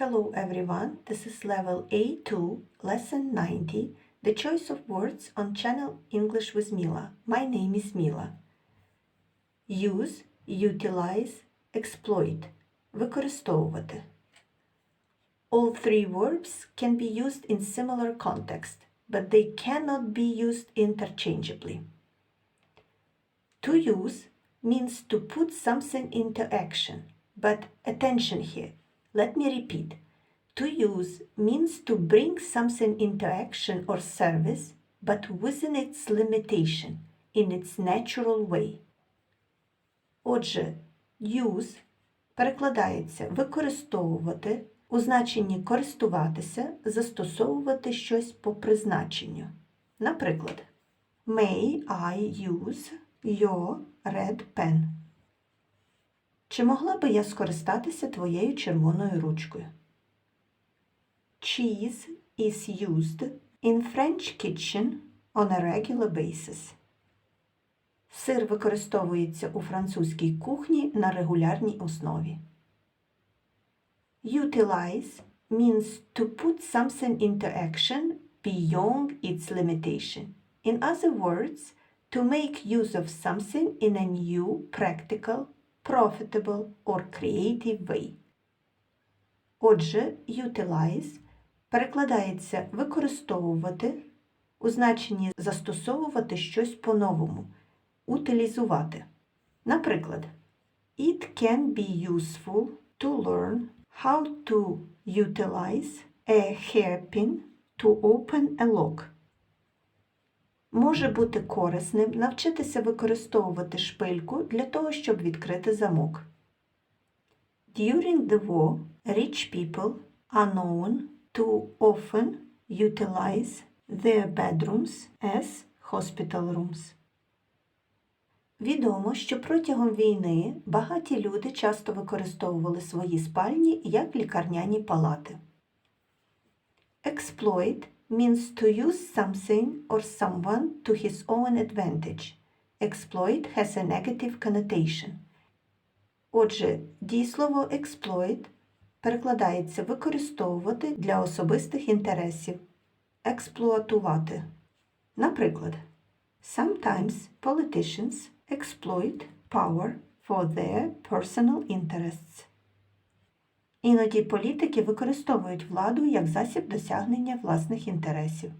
Hello everyone, this is level A2, lesson 90, the choice of words on channel English with Mila. My name is Mila. Use, utilize, exploit. Використовувати. All three verbs can be used in similar context, but they cannot be used interchangeably. To use means to put something into action. But attention here. Let me repeat. To use means to bring something into action or service, but within its limitation, in its natural way. Отже, use перекладається використовувати у значенні користуватися, застосовувати щось по призначенню. Наприклад, May I use your red pen? Чи могла би я скористатися твоєю червоною ручкою? Cheese is used in French kitchen on a regular basis. Сир використовується у французькій кухні на регулярній основі. Utilize means to put something into action beyond its limitation. In other words, to make use of something in a new, practical, profitable or creative way. Отже, utilize перекладається використовувати у значенні застосовувати щось по-новому, утилізувати. Наприклад, It can be useful to learn how to utilize a hairpin to open a lock. Може бути корисним навчитися використовувати шпильку для того, щоб відкрити замок. During the war, rich people are known to often utilize their bedrooms as hospital rooms. Відомо, що протягом війни багаті люди часто використовували свої спальні як лікарняні палати. Exploit means to use something or someone to his own advantage. Exploit has a negative connotation. Отже, дієслово exploit перекладається використовувати для особистих інтересів, експлуатувати. Наприклад, sometimes politicians exploit power for their personal interests. Іноді політики використовують владу як засіб досягнення власних інтересів.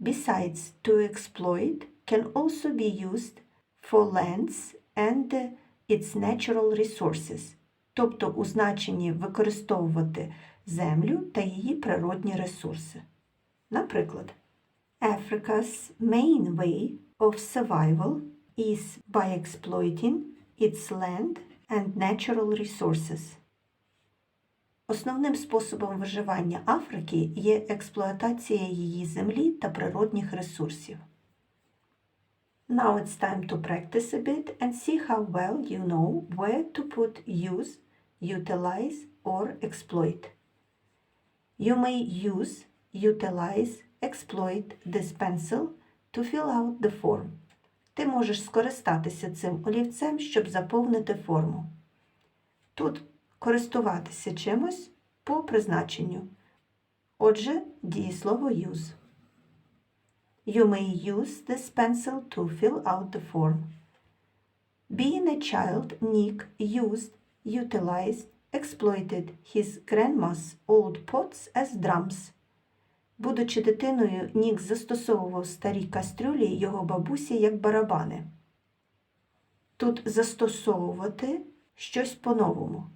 Besides, to exploit can also be used for lands and its natural resources, тобто у значенні використовувати землю та її природні ресурси. Наприклад, Africa's main way of survival is by exploiting its land and natural resources. Основним способом виживання Африки є експлуатація її землі та природних ресурсів. Now it's time to practice a bit and see how well you know where to put use, utilize or exploit. You may use, utilize, exploit this pencil to fill out the form. Ти можеш скористатися цим олівцем, щоб заповнити форму. Тут користуватися чимось по призначенню. Отже, дієслово use. You may use this pencil to fill out the form. Being a child, Nick used, utilized, exploited his grandma's old pots as drums. Будучи дитиною, Нік застосовував старі кастрюлі його бабусі як барабани. Тут застосовувати щось по-новому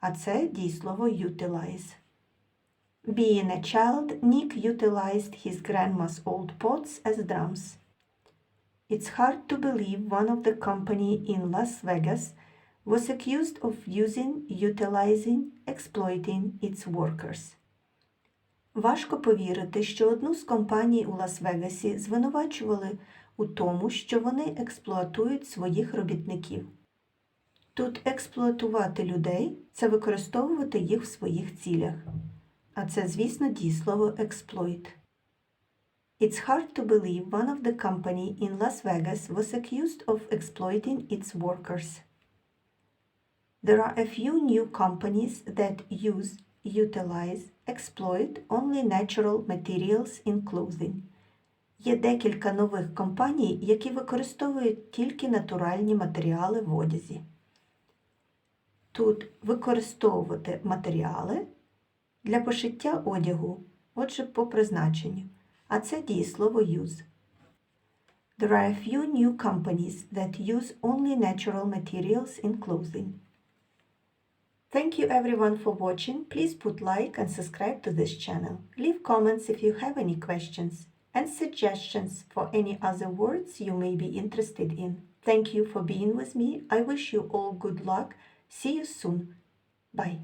а це дієслово utilize. Being a child, Nick utilized his grandma's old pots as drums. It's hard to believe one of the company in Las Vegas was accused of using, utilizing, exploiting its workers. Важко повірити, що одну з компаній у Лас-Вегасі звинувачували у тому, що вони експлуатують своїх робітників. Тут експлуатувати людей це використовувати їх в своїх цілях. А це, звісно, дієслово exploit. It's hard to believe one of the company in Las Vegas was accused of exploiting its workers. There are a few new companies that use, utilize, exploit only natural materials in clothing. Є декілька нових компаній, які використовують тільки натуральні матеріали в одязі. Тут використовувати матеріали для пошиття одягу, отже, по призначенню. А це дієслово use. There are a few new companies that use only natural materials in clothing. Thank you everyone for watching. Please put like and subscribe to this channel. Leave comments if you have any questions and suggestions for any other words you may be interested in. Thank you for being with me. I wish you all good luck. See you soon. Bye.